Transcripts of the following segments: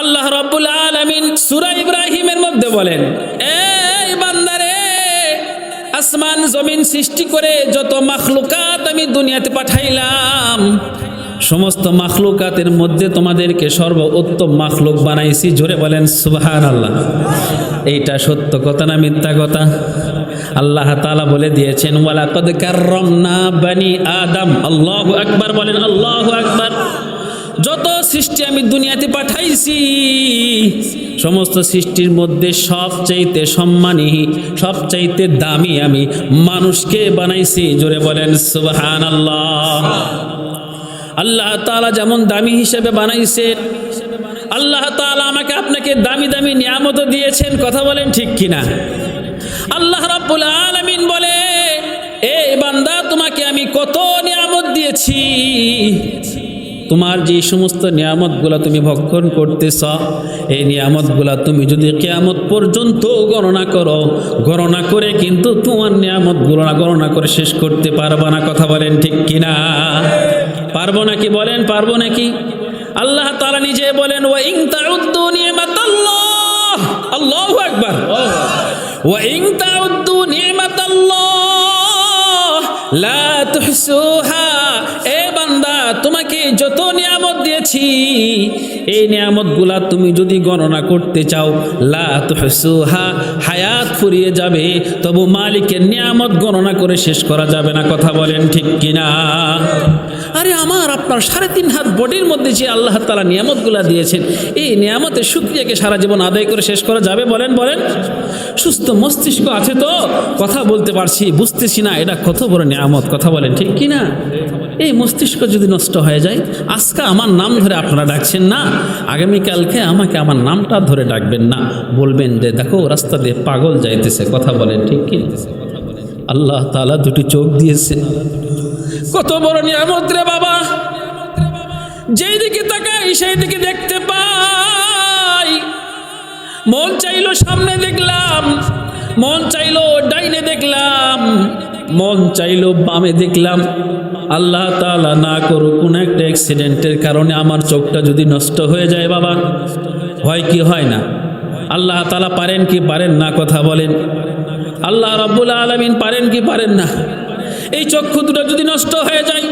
আল্লাহ রব্বুল আলামিন সূরা ইব্রাহিমের মধ্যে বলেন, এই বান্দারে, আসমান জমিন সৃষ্টি করে যত মাখলুকাত আমি দুনিয়াতে পাঠাইলাম, সমস্ত মাখলুকাতের মধ্যে তোমাদেরকে সর্ব উত্তম মাখলুক বানাইছি। জোরে বলেন সুবহান আল্লাহ এইটা সত্য কথা না মিথ্যা কথা? আল্লাহ তাআলা বলে দিয়েছেন, ওয়ালাকাদ কাররামনা বানি আদম। আল্লাহু আকবার বলেন, আল্লাহু আকবার। যত সৃষ্টি আমি দুনিয়াতে পাঠাইছি, সমস্ত সৃষ্টির মধ্যে সবচাইতে সম্মানী, সবচাইতে দামি আমি মানুষকে বানাইছি। জোরে বলেন সুবহান আল্লাহ আল্লাহ তাআলা যেমন দামি হিসেবে বানাইছেন, আল্লাহ তাআলা আমাকে আপনাকে দামি দামি নিয়ামত দিয়েছেন, কথা বলেন ঠিক কিনা? আল্লাহ রাব্বুল আলামিন বলে, এ বান্দা, তোমাকে আমি কত নিয়ামত দিয়েছি তোমার যে সমস্ত নিয়ামতগুলো তুমি ভক্ষণ করতেছ, এই নিয়ামতগুলা তুমি যদি কেয়ামত পর্যন্ত গণনা করো, গণনা করে কিন্তু তোমার নিয়ামতগুলো না গণনা করে শেষ করতে পারবা না, কথা বলেন ঠিক কিনা? পারব নাকি বলেন, পারব নাকি? আল্লাহ তারা নিজে বলেন, ওয়া ইন তাউদ্দু নি'মাতাল্লাহ। আল্লাহু আকবার। ওয়া ইন তাউদ্দু নি'মাতাল্লাহ। লা তোমাকে যত নিয়ামত দিয়েছি, এই নিয়ামতগুলা তুমি যদি গণনা করতে চাও, লা হায়াত ফুরিয়ে যাবে, তবু মালিকের নিয়ামত গণনা করে শেষ করা যাবে না, কথা বলেন ঠিক কিনা? আরে আমার, আপনার সাড়ে তিন হাত বডির মধ্যে যে আল্লাহ তালা নিয়ামতগুলা দিয়েছেন, এই নিয়ামতের শুক্রিয়াকে সারা জীবন আদায় করে শেষ করা যাবে, বলেন বলেন। সুস্থ মস্তিষ্ক আছে তো? কথা বলতে পারছি, বুঝতেছি না, এটা কত বড় নিয়ামত, কথা বলেন ঠিক কি না এই মস্তিষ্ক যদি নষ্ট হয়ে যায়, আজকে আমার নাম ধরে আপনারা ডাকছেন না, আগামীকালকে আমাকে আমার নামটা ধরে ডাকবেন না। বলবেন যে, দেখো, রাস্তা দিয়ে পাগল যাইতেছে, কথা বলেন, ঠিক কি? আল্লাহ তালা দুটি চোখ দিয়েছে। কত বড় নিয়ামত রে বাবা। যেই দিকে তাকাই, সেই দিকে দেখতে পাই। মন চাইলো সামনে দেখলাম, মন চাইলো ডাইনে দেখলাম। মন চাইলো বামে দেখলাম, আল্লাহ তালা না করুক, কোনো একটা অ্যাক্সিডেন্টের কারণে আমার চোখটা যদি নষ্ট হয়ে যায় বাবা, হয় কি হয় না? আল্লাহ তালা পারেন কি পারেন না কথা বলেন। আল্লাহ রাব্বুল আলামিন পারেন কি পারেন না? এই চক্ষু দুটো যদি নষ্ট হয়ে যায়,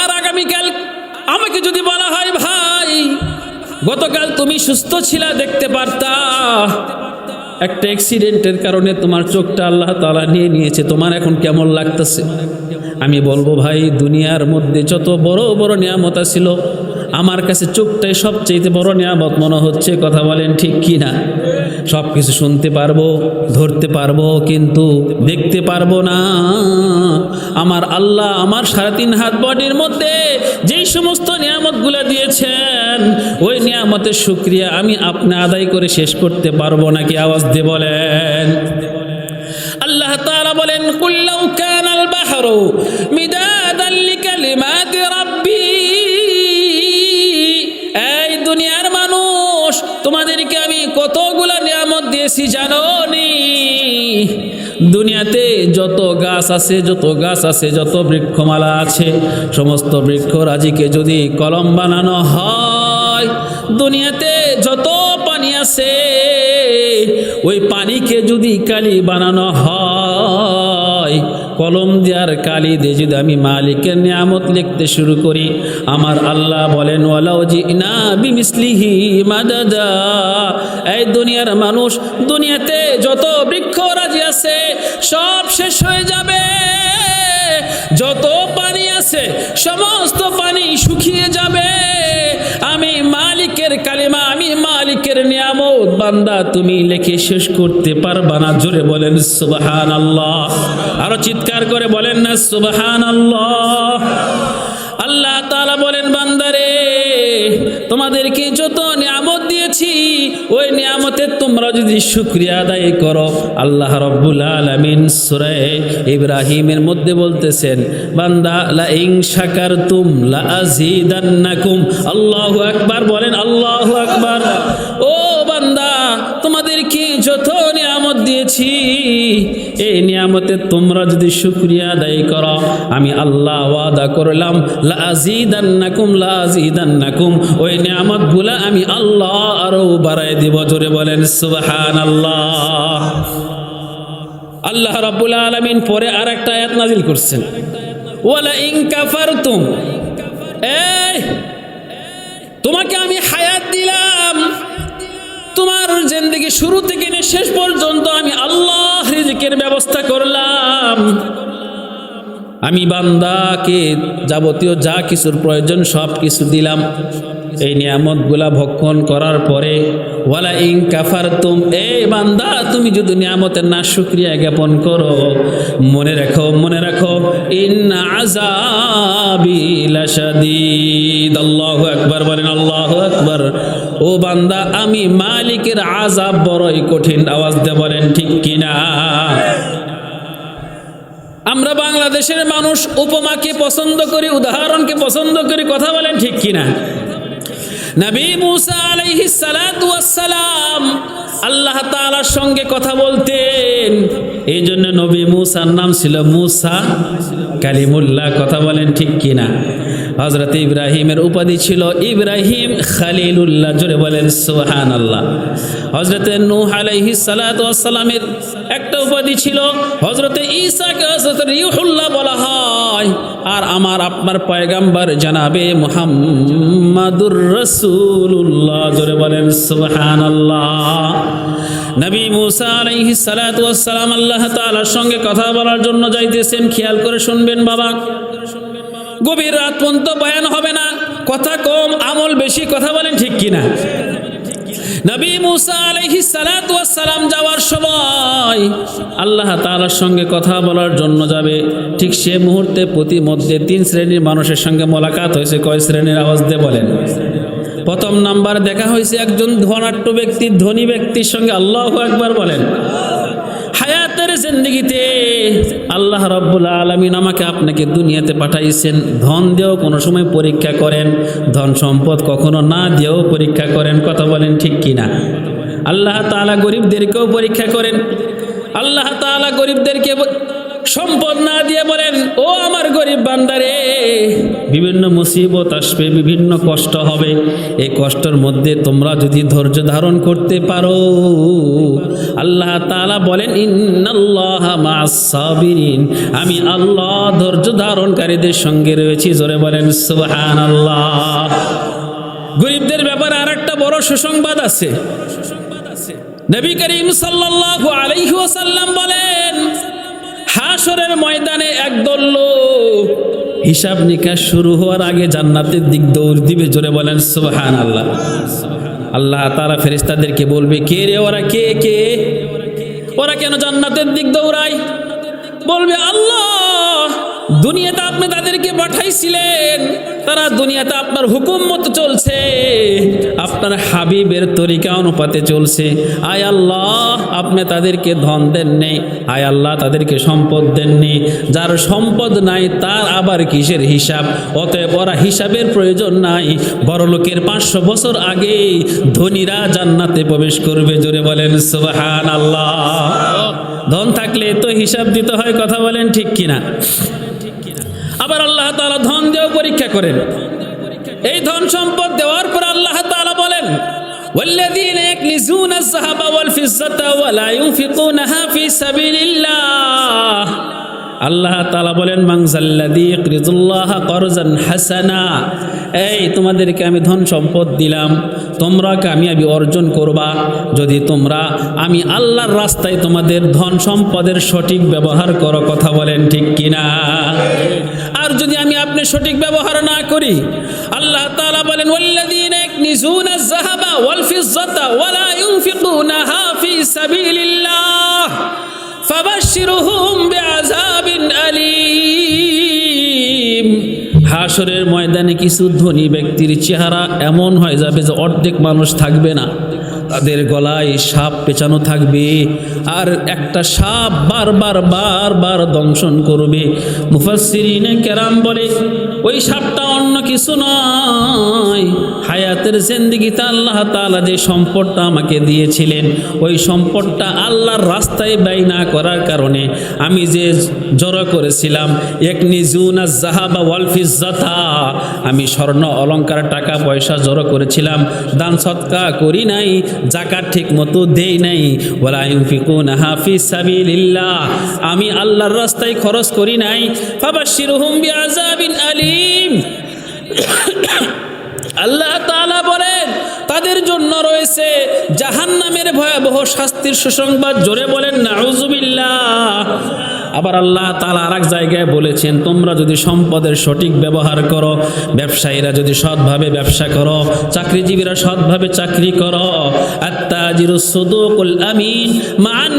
আর আগামীকাল আমাকে যদি বলা হয়, ভাই, গতকাল তুমি সুস্থ ছিলা, দেখতে পারতা। একটা অ্যাক্সিডেন্টের কারণে তোমার চোখটা আল্লাহ তালা নিয়ে নিয়েছে, তোমার এখন কেমন লাগতেছে? আমি বলব, ভাই, দুনিয়ার মধ্যে যত বড় বড় নিয়ামত ছিল আমার কাছে চোখটাই সবচেয়ে বড় নিয়ামত মনে হচ্ছে, কথা বলেন ঠিক কি না সব কিছু শুনতে পারব, ধরতে পারব, কিন্তু দেখতে পারব না। আমার আল্লাহ আমার সাড়ে তিন হাত বডির মধ্যে যেই সমস্ত নিয়ামতগুলো দিয়েছেন, ওই নিয়ামতের শুক্রিয়া আমি আপনি আদায় করে শেষ করতে পারব নাকি আওয়াজ দিয়ে বলেন? আল্লাহ তাআলা বলেন কুল্লাউ কানাল বাহরু মিদাদান দিয়েছি জানো দুনিয়াতে যত গাছ আছে, যত গাছ আছে, যত বৃক্ষমালা আছে, সমস্ত বৃক্ষ রাজিকে যদি কলম বানানো হয়, দুনিয়াতে যত পানি আছে, ওই পানিকে যদি কালি বানানো হয় কলম দেওয়ার কালি দিয়ে যদি আমি মালিকের নিয়ামত লিখতে শুরু করি, আমার আল্লাহ বলেন, ওয়ালাউ জিনা বিমিসলিহি মাদাদা। এই দুনিয়ার মানুষ, দুনিয়াতে যত বৃক্ষ রাজি আছে, সব শেষ হয়ে যাবে। যত পানি আছে, সমস্ত পানি শুকিয়ে যাবে। আমি মালিকের কালিমা আমি মালিকের নিয়ামত, বান্দা, তুমি লেখে শেষ করতে পারবা না। জোরে বলেন সুবাহান আল্লাহ আরও চিৎকার করে বলেন না সুবাহান আল্লাহ আল্লাহ তালা বলেন, বান্দারে তোমাদেরকে যত নিয়ামত দিয়েছি, ওই নিয়ামতের তোমরা যদি শুক্রিয়া আদায় করো, আল্লাহ রব্বুল আলমিন সুরে ইব্রাহিমের মধ্যে বলতেছেন, বান্দা লা ইং শাকারতুম তুম লাকুম আল্লাহ আকবার বলেন, আল্লাহ আকবার। ও বান্দা, তোমাদেরকে যত দিয়েছি এই নিয়ামতে তোমরা যদি শুক্রিয়া আদায় করো, আমি আল্লাহ ওয়াদা করলাম, লাজিদান্নাকুম লাজিদান্নাকুম। ওই নিয়ামতগুলা আমি আল্লাহ আরও বাড়াই দিব, জোরে বলেন, সুবহানাল্লাহ। আল্লাহ রাব্বুল আলামিন পরে আর একটা আয়াত নাজিল করছেন। ওয়ালা ইন কাফারতুম। এই, তোমাকে আমি হায়াত দিলাম। তোমার জিন্দেগি শুরু থেকে শেষ পর্যন্ত আমি আল্লাহ রিজিকের ব্যবস্থা করলাম। আমি বান্দাকে যাবতীয় যা কিছুর প্রয়োজন সব কিছু দিলাম। এই নিয়ামতগুলা ভক্ষণ করার পরে, ওয়ালা ইং কাফার তুম এ বান্দা, তুমি যদি নিয়ামতের না শুক্রিয়া জ্ঞাপন করো, মনে রাখো মনে রাখো ইন আজাবি লাশাদীদ আল্লাহু আকবার বলেন, আল্লাহু আকবার। ও বান্দা, আমি মালিকের আজাব বড়ই কঠিন আওয়াজ দিয়ে বলেন, ঠিক কিনা আমরা বাংলাদেশের মানুষ উপমাকে পছন্দ করি, উদাহরণকে পছন্দ করি, কথা বলেন, ঠিক কিনা নবী মুসা আলাইহিস সালাতু ওয়াসসালাম আল্লাহ তাআলার সঙ্গে কথা বলতেন। এই জন্য নবী মুসার নাম ছিল মুসা কালিমুল্লাহ, কথা বলেন, ঠিক কিনা হজরত ইব্রাহিমের উপাধি ছিল ইব্রাহিম খালিলুল্লাহ, জোরে বলেন সোহান আল্লাহ হজরত নূহ আলাইহিস সালাতু ওয়াসসালামের একটা উপাধি ছিল হজরতে ঈসাকে হজরত রিহুল্লাহ বলা হয়। আর আমার, আপনার পয়গাম্বার জানাবে মুহাম্মাদুর রাসূলুল্লাহ, জোরে বলেন সোহান আল্লাহ নবী মুসা আলাইহিস সালাতু ওয়াসসালাম আল্লাহ তাআলার সঙ্গে কথা বলার জন্য যাইতেছেন, খেয়াল করে শুনবেন বাবা। গভীর রাত পর্যন্ত বয়ান হবে না। কথা কম, আমল বেশি, কথা বলেন ঠিক কিনা? নবী মুসা সালাতু সালাম যাওয়ার সময় আল্লাহ তাআলার সঙ্গে কথা বলার জন্য যাবে। ঠিক সে মুহূর্তে প্রতি মধ্যে তিন শ্রেণির মানুষের সঙ্গে মোলাকাত হয়েছে। কয় শ্রেণির আওয়াজ দিয়ে বলেন? প্রথম নাম্বার দেখা হয়েছে একজন ধনাট্য ব্যক্তি, ধনী ব্যক্তির সঙ্গে আল্লাহ একবার বলেন। হায়াতের জিন্দগিতে আল্লাহ রব্বুল আলমিন আমাকে আপনাকে দুনিয়াতে পাঠাইছেন। ধন দিয়েও কোনো সময় পরীক্ষা করেন, ধন সম্পদ কখনো না দিয়েও পরীক্ষা করেন, কথা বলেন ঠিক কিনা? আল্লাহ তাআলা গরিবদেরকেও পরীক্ষা করেন, আল্লাহ তাআলা গরিবদেরকে সম্পদ না দিয়ে বলেন, ও আমার গরিব বান্দারে বিভিন্ন মুসিবত আসবে, বিভিন্ন কষ্ট হবে। এই কষ্টের মধ্যে তোমরা যদি ধৈর্য ধারণ করতে পারো। আল্লাহ তাআলা বলেন আমি আল্লাহ ধৈর্য ধারণকারীদের সঙ্গে রয়েছি। জোরে বলেন, সুবহানাল্লাহ। গরিবদের ব্যাপারে আর একটা বড় সুসংবাদ আছে। নবী করিম সাল্লাল্লাহু আলাইহি বলেন হাসরের ময়দানে একদল লোক হিসাব নিকাশ শুরু হওয়ার আগে জান্নাতের দিক দৌড় দিবে, জোরে বলেন সুবহান আল্লাহ আল্লাহ তারা ফেরিস্তাদেরকে বলবে, কে রে ওরা, কে কে? ওরা কেন জান্নাতের দিক দৌড়ায়? বলবে, আল্লাহ দুনিয়াতে আপনি তাদেরকে পাঠাইছিলেন, তারা দুনিয়াতে আপনার হুকুম মতো চলছে, আপনার হাবিবের তরিকা অনুপাতে চলছে। আয় আল্লাহ, আপনি তাদেরকে ধন দেননি, আয় আল্লাহ, তাদেরকে সম্পদ দেননি। যার সম্পদ নাই, তার আবার কিসের হিসাব? অতএব ওরা হিসাবের প্রয়োজন নাই। বড় লোকের পাঁচশো বছর আগে ধনীরা জান্নাতে প্রবেশ করবে, জোরে বলেন সুবাহান আল্লাহ ধন থাকলে তো হিসাব দিতে হয়, কথা বলেন ঠিক কিনা? আবার আল্লাহ তাআলা ধন দিয়েও পরীক্ষা করেন এই ধন সম্পদ দেওয়ার পর আল্লাহ তাআলা বলেন والذين يكنزون الذهب والفضة ولا ينفقونها في سبيل الله আল্লাহ তালা বলেন মাংজাল্লাদি ইকরিজুল্লাহ করজান হাসানা এই, তোমাদেরকে আমি ধন সম্পদ দিলাম তোমরা কামিয়াবি অর্জন করবা। যদি তোমরা আমি আল্লাহর রাস্তায় তোমাদের ধন সম্পদের সঠিক ব্যবহার করো কথা বলেন ঠিক কিনা? আর যদি আমি আপনি সঠিক ব্যবহার না করি, আল্লাহ তালা বলেন ইয়াকনিজুনা আয-যাহাবা ওয়াল ফিজ্জাতা ওয়ালা ইউনফিকুনাহা ফি সাবিলিল্লাহ হাসরের ময়দানে কিছু ধনী ব্যক্তির চেহারা এমন হয়ে যাবে যে অর্ধেক মানুষ থাকবে না। তাদের গলায় সাপ পেঁচানো থাকবে আর একটা সাপ বারবার বারবার দংশন করবে। মুফাসসিরিনে কেরাম বলে, ওই সাপটা অন্য কিছু নয়। হায়াতের জিন্দিগিতে আল্লাহ তালা যে সম্পদটা আমাকে দিয়েছিলেন, ওই সম্পদটা আল্লাহর রাস্তায় ব্যয় না করার কারণে আমি যে জড়ো করেছিলাম এক নিজুনা জাহাবা ওয়ালফিজাতা আমি স্বর্ণ অলংকার টাকা পয়সা জড়ো করেছিলাম, দান সৎকা করি নাই জাকাত ঠিক মতো দেই নাই। ওলা ইউফিকুন হাফিজ সাবিলিল্লাহ। আমি আল্লাহর রাস্তায় খরচ করি নাই। ফাবাশশিরহুম বিআযাবিন আলিম। আল্লাহ তাআলা বলেন, তাদের জন্য রয়েছে জাহান্নামের ভয়াবহ শাস্তির সুসংবাদ। জোরে বলেন নাউজুবিল্লাহ আবার আল্লাহ তালা আর জায়গায় বলেছেন, তোমরা যদি সম্পদের সঠিক ব্যবহার করো, ব্যবসায়ীরা যদি সৎভাবে ব্যবসা করো, চাকরিজীবীরা সৎভাবে চাকরি করো, আত্তাজিরু সুদুকুল আমিন মান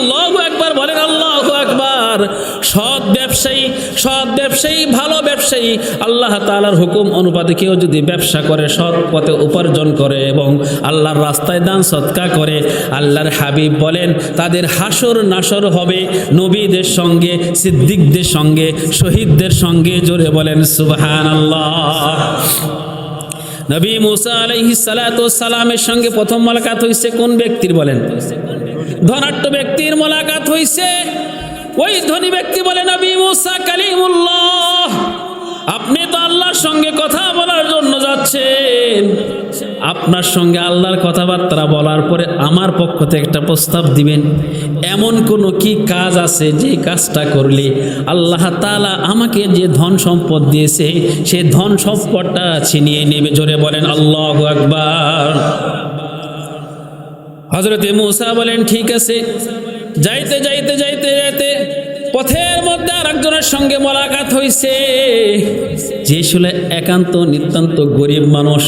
আল্লাহু আকবার বলেন, আল্লাহু আকবার। সৎ ব্যবসায়ী সৎ ব্যবসায়ী, ভালো ব্যবসায়ী, আল্লাহ তাআলার হুকুম অনুপাতে কেউ যদি ব্যবসা করে, সৎ পথে উপার্জন করে এবং আল্লাহর রাস্তায় দান সৎকা করে, আল্লাহর হাবিব বলেন, তাদের হাসর নাসর হবে নবীদের সঙ্গে, সিদ্দিকদের সঙ্গে, শহীদদের সঙ্গে। জোরে বলেন সুবহান আল্লাহ নবী মুসা আলাইহি সালামের সঙ্গে প্রথম মোলাকাত হয়েছে কোন ব্যক্তির বলেন? ধনাট্য ব্যক্তির মোলাকাত হয়েছে ওই ধনী ব্যক্তি বলে, নবী মুসা কালিমুল্লাহ, আপনি তো আল্লাহর সঙ্গে কথা বলার জন্য যাচ্ছেন। আপনার সঙ্গে আল্লাহর কথাবার্তা বলার পরে আমার পক্ষ থেকে একটা প্রস্তাব দিবেন। এমন কোনো কি কাজ আছে যে কাজটা করলে আল্লাহ তালা আমাকে যে ধন সম্পদ দিয়েছে, সে ধন সম্পদটা ছিনিয়ে নেবে? জোরে বলেন, আল্লাহ আকবার। হজরতে মুসা বলেন, ঠিক আছে। যাইতে যাইতে যাইতে যাইতে পথের মধ্যে আর একজনের সঙ্গে মোলাকাত হইছে। যে শুলে একান্ত, নিতান্ত গরিব মানুষ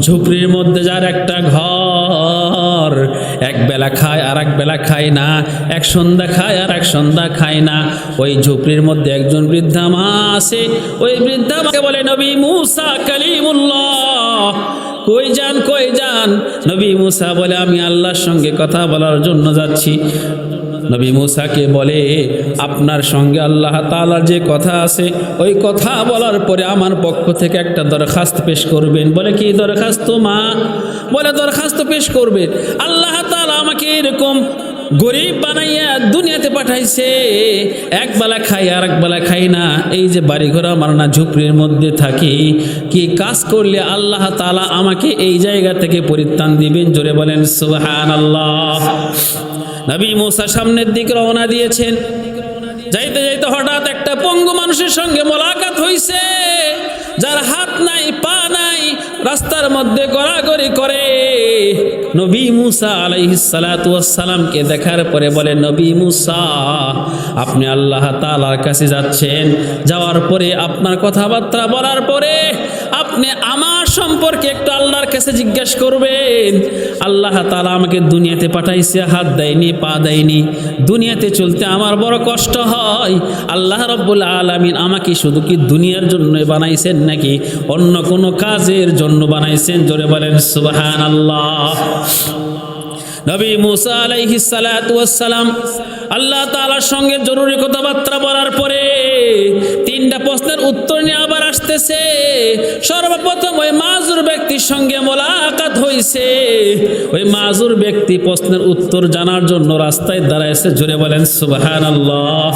ঝুপড়ির মধ্যে যার একটা ঘর, এক বেলা খায় আর এক বেলা খায় না, এক সন্ধ্যা খায় আর এক সন্ধ্যা খায় না। ওই ঝুপড়ির মধ্যে একজন বৃদ্ধা মা আছে। ওই বৃদ্ধা মাকে বলে, নবী মুসা কালিমুল্লাহ। কই যান কই যান? নবী মুসা বলে, আমি আল্লাহর সঙ্গে কথা বলার জন্য যাচ্ছি। নবী মুসাকে বলে, আপনার সঙ্গে আল্লাহ তালার যে কথা আছে, ওই কথা বলার পরে আমার পক্ষ থেকে একটা দরখাস্ত পেশ করবেন। বলে, কি দরখাস্ত মা? বলে, দরখাস্ত পেশ করবেন আল্লাহ তালা আমাকে এরকম গরিব বানাইয়া দুনিয়াতে পাঠাইছে। এক বেলা খাই, আর এক বেলা খাই না। এই যে বাড়ি ঘর আমার না ঝুপড়ির মধ্যে থাকি, কি কাজ করলে আল্লাহ তালা আমাকে এই জায়গা থেকে পরিত্রাণ দিবেন? জোরে বলেন সুবহান আল্লাহ নবী মুসা সামনের দিকে রওনা দিয়েছেন। যাইতে যাইতে হঠাৎ একটা পঙ্গু মানুষের সঙ্গে মোলাকাত হইছে। যার হাত নাই, পা রাস্তার মধ্যে গড়াগড়ি করে। নবী মুসা আলাইহিসালামকে দেখার পরে বলে, নবী মুসা, আপনি আল্লাহ তাআলার কাছে যাচ্ছেন। যাওয়ার পরে আপনার কথাবার্তা বলার পরে আপনি আমার সম্পর্কে একটু আল্লাহর কাছে জিজ্ঞেস করবেন। আল্লাহ তাআলা আমাকে দুনিয়াতে পাঠাইছে, হাত দেয়নি, পা দেয়নি। দুনিয়াতে চলতে আমার বড় কষ্ট হয়। আল্লাহ রব্বুল আলামিন আমাকে শুধু কি দুনিয়ার জন্য বানাইছেন নাকি অন্য কোনো কাজের জন্য বানাইছেন, জোরে বলেন সুবহান আল্লাহ নবী মুসা ওয়াস সালাম আল্লাহ তাআলার সঙ্গে জরুরি কথাবার্তা বলার পরে তিনটা প্রশ্নের উত্তর নিয়ে আবার আসতেছে। সর্বপ্রথম ওই মাজুর ব্যক্তির সঙ্গে মোলাকাত হইছে। ওই মাজুর ব্যক্তি প্রশ্নের উত্তর জানার জন্য রাস্তায় দাঁড়াইছে জুড়ে বলেন, সুবহানাল্লাহ।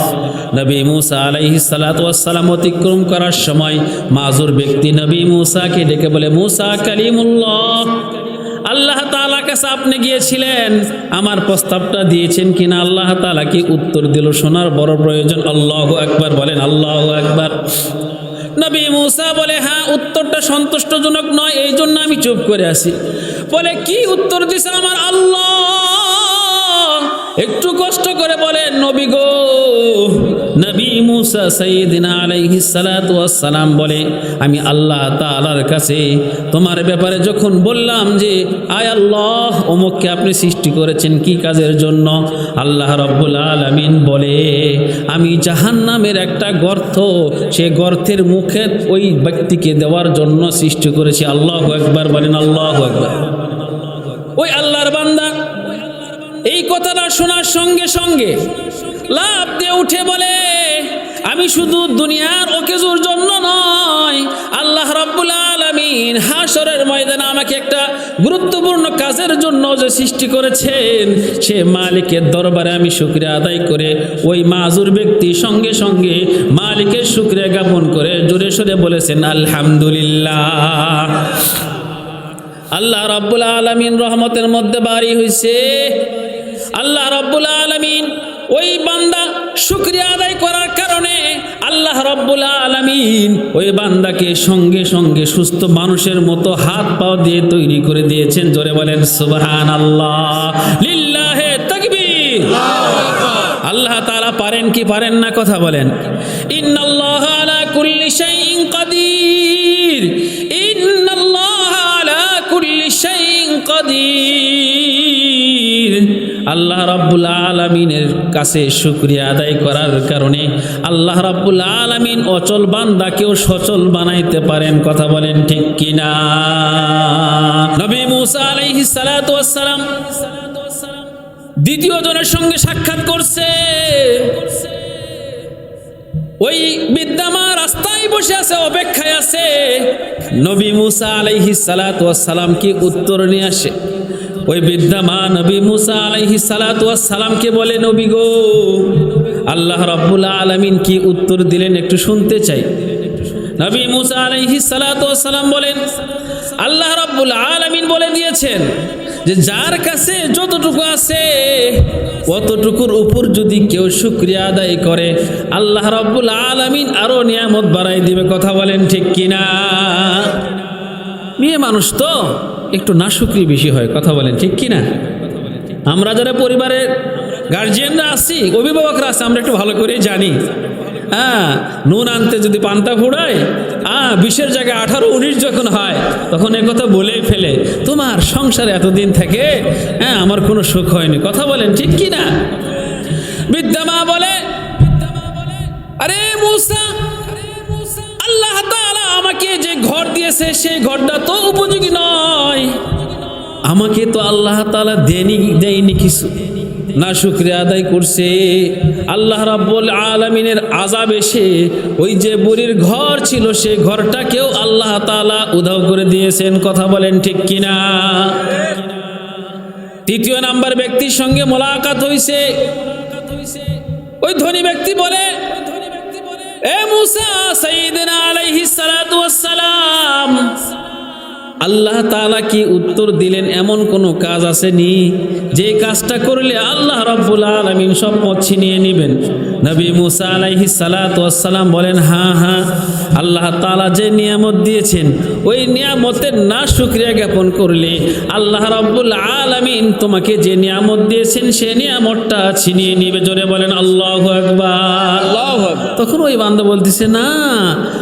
নবী মুসা আলাইহি সালাম অতিক্রম করার সময় মাজুর ব্যক্তি নবী মুসাকে ডেকে বলে, মুসা কালিমুল্লাহ। আল্লাহ তালা কাছে আপনি গিয়েছিলেন? আমার প্রস্তাবটা দিয়েছেন কিনা? আল্লাহ তালা কি উত্তর দিল? শোনার বড় প্রয়োজন। আল্লাহ একবার বলেন, আল্লাহ একবার নবী মুসা বলে হ্যাঁ উত্তরটা সন্তুষ্টজনক নয় এই জন্য আমি চুপ করে আসি বলে, কি উত্তর দিছে আমার আল্লাহ? একটু কষ্ট করে বলেন, নবী গো। নবী মুসা সালাতু ওয়াস সালাম বলে, আমি আল্লাহ তাআলার কাছে তোমার ব্যাপারে যখন বললাম যে, আয় আল্লাহ, অমুককে আপনি সৃষ্টি করেছেন কি কাজের জন্য? আল্লাহ রব্বুল আলামিন বলে, আমি জাহান্নামের একটা গর্ত, সে গর্তের মুখে ওই ব্যক্তিকে দেওয়ার জন্য সৃষ্টি করেছি। আল্লাহ একবার বলেন, আল্লাহ একবার ওই আল্লাহর বান্দা এই কথাটা শোনার সঙ্গে সঙ্গে লাভ দিয়ে উঠে বলে, আমি শুধু দুনিয়ার ও কিছুর জন্য নয়, আল্লাহ রাব্বুল আলামিন হাসরের ময়দানে আমাকে একটা গুরুত্বপূর্ণ কাজের জন্য যে সৃষ্টি করেছেন, সে মালিকের দরবারে আমি শুক্রিয়া আদায় করে ওই মাজুর ব্যক্তি সঙ্গে সঙ্গে মালিকের শুক্রিয়া জ্ঞাপন করে জোরে সোরে বলেছেন, আলহামদুলিল্লাহ। আল্লাহ রাব্বুল আলমিন রহমতের মধ্যে বাড়ি হয়েছে আল্লাহ রাব্বুল আলমিন ওই বান্দা শুক্রিয়া আদায় করার কারণে আল্লাহ রাব্বুল আলমিন ওই বান্দাকে সঙ্গে সঙ্গে সুস্থ মানুষের মতো হাত পাও দিয়ে তৈরি করে দিয়েছেন। জোরে বলেন সুবহান আল্লাহ লিল্লাহে তাকবীর। আল্লাহ তাআলা পারেন কি পারেন না, কথা বলেন। ইন্নাল্লাহ আলা কুল্লি শাইইন কাদির। আল্লাহ রাব্বুল আলামিনের কাছে শুকরিয়া আদায় করার কারণে আল্লাহ রাব্বুল আলামিন অচল বান্দাকেও সচল বানাইতে পারেন, কথা বলেন ঠিক কিনা? নবী মুসা ওয়াস সালাম দ্বিতীয় জনের সঙ্গে সাক্ষাৎ করছে। ওই বিদ্যামা রাস্তায় বসে আছে, অপেক্ষায় আছে। নবী মুসা আলাইহি সালাম কি উত্তর নিয়ে আসে? ওই বিদ্যামা নবী মুসা আলাইহি সালামকে বলে, নবী গো, আল্লাহ রাব্বুল আলামিন কি উত্তর দিলেন একটু শুনতে চাই। নবী মুসা আলাইহি সালাম বলেন, আল্লাহ রাব্বুল আলামিন বলে দিয়েছেন যে, যার কাছে যতটুকু আছে, অতটুকুর উপর যদি কেউ শুক্রিয়া আদায় করে, আল্লাহ রাব্বুল আলামিন আরও নিয়ামত বাড়াই দিবে। কথা বলেন ঠিক কিনা? মেয়ে মানুষ তো। একটু না শুক্রি বেশি হয়, কথা বলেন, ঠিক কিনা? আমরা যারা পরিবারের গার্জিয়ানরা আছি, অভিভাবকরা আছে, আমরা একটু ভালো করে জানি। হ্যাঁ নুন আনতে যদি পান্তা ফুড়ায় হ্যাঁ বিশের জায়গায় আঠারো উনিশ যখন হয়, তখন একথা বলেই ফেলে, তোমার সংসারে এতদিন থেকে হ্যাঁ আমার কোনো সুখ হয়নি। কথা বলেন, ঠিক কি না বিদ্যামা বলে, আরে, মুসা দিয়েছে সেই ঘরটা তো উপযোগী নয়। আমাকে তো আল্লাহ তাআলা দেনি দেয়নি কিছু। না শুক্রিয়া আদায় করছে। আল্লাহ রাব্বুল আলামিনের আজাব এসে ওই যে বুড়ির ঘর ছিল, সেই ঘরটাকেও আল্লাহ তাআলা উধাও করে দিয়েছেন। কথা বলেন ঠিক কিনা? তৃতীয় নাম্বার ব্যক্তির সঙ্গে মোলাকাত হইছে। ওই ধনী ব্যক্তি বলে এ মুসা আলাইহি আল্লাহ তালা কি উত্তর দিলেন? এমন কোনো কাজ আসেনি? যে কাজটা করলে আল্লাহ রব্বুল আলমিন সব পথ ছিনিয়ে নেবেন। নবী মুসা আলাইহি সালাতু ওয়াস সালাম বলেন হ্যাঁ হ্যাঁ আল্লাহ তাআলা যে নিয়ামত দিয়েছেন ওই নিয়ামতের না শুকরিয়া জ্ঞাপন করলে আল্লাহ রাব্বুল আলামিন তোমাকে যে নিয়ামত দিয়েছেন সে নিয়ামতটা ছিনিয়ে নিবে। জোরে বলেন আল্লাহু আকবার। আল্লাহু আকবার। তখন ওই বান্দা বলতেছে না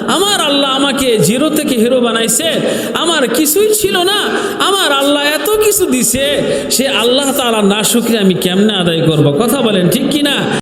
আমার আল্লাহ আমাকে জিরো থেকে হিরো বানাইছে আমার কিছুই ছিল না আমার আল্লাহ এত কিছু দিছে সে আল্লাহ তাআলা না শুকরিয়া আমি কেমনে আদায় করব? কথা বলেন ঠিক কি না